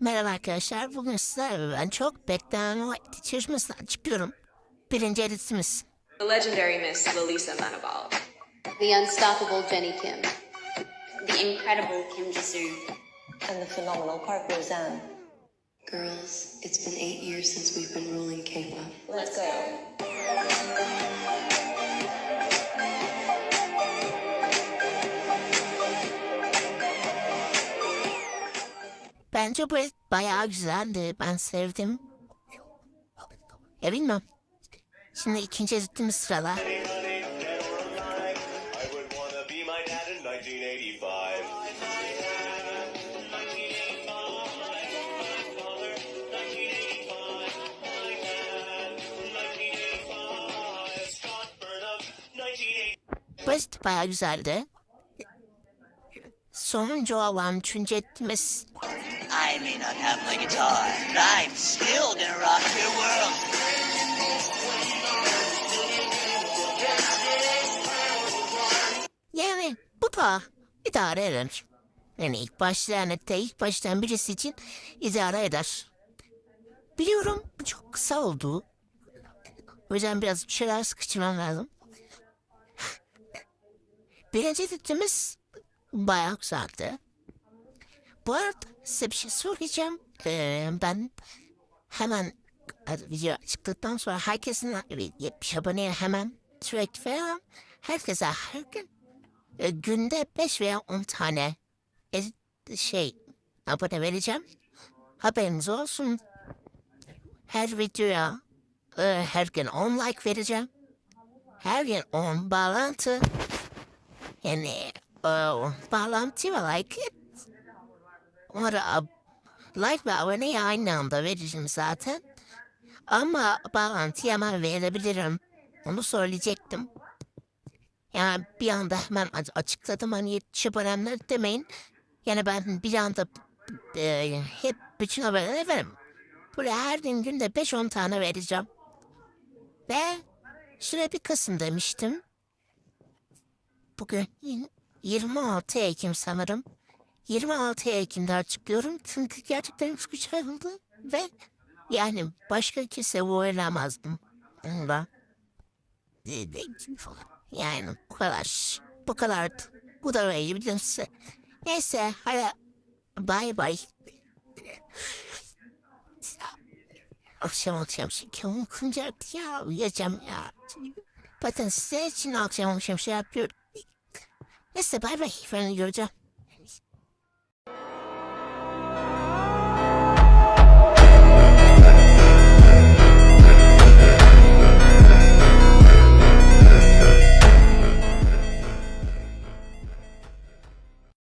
Merhaba arkadaşlar. Bugün sizlerle ben çok beklenen o çeşmesinden çıkıyorum. Birinci editimiz. The legendary Miss Lalisa Manabal. The unstoppable Jenny Kim. the incredible Kim Jisoo. and the phenomenal Park Roseanne. Girls, it's been eight years since we've been ruling K-pop. Let's go. Bence bu et bayağı güzeldi. Ben sevdim. Ya bilmem. Şimdi ikinci editimiz sırada. I would wanna be my dad in 1985. Bu edit bayağı güzeldi. Sonuncu olan üçüncü editimiz. I may not have my guitar, but I'm still gonna rock your world. Yani bu da idare eder. Yani ilk başlayan ette ilk başlayan birisi için idare eder. Biliyorum bu çok kısa oldu. O yüzden biraz bir şeyler sıkıştırmam lazım. Birinci editimiz bayağı güzeldi. Bu arada size bir şey söyleyeceğim. Ee, ben hemen video çıktıktan sonra herkesin 70 aboneye hemen sürekli falan herkese her gün e, günde 5 veya 10 tane e, şey abone vereceğim. Haberiniz olsun. Her videoya e, her gün 10 like vereceğim. Her gün 10 bağlantı. Yani e, bağlantı ve like Orada like ve aboneyi aynı anda vereceğim zaten. Ama bağlantıyı hemen verebilirim. Onu söyleyecektim. Yani bir anda hemen açıkladım hani yetişip abonemler demeyin. Yani ben bir anda e, hep bütün aboneleri veririm. Böyle her gün günde 5-10 tane vereceğim. Ve şuraya bir Kasım demiştim. Bugün 26 Ekim sanırım. 26 Ekim'de açıklıyorum. Çünkü gerçekten çok güzel oldu. Ve yani başka kimse oynamazdım. Onda. Yani bu kadar. Bu kadar. Bu da öyle biliyorsun. Neyse hadi bay bay. Akşam akşam şekerim kıncak ya uyuyacağım ya. Zaten size için akşam akşam şey yapıyorum. Neyse bay bay. Ben göreceğim.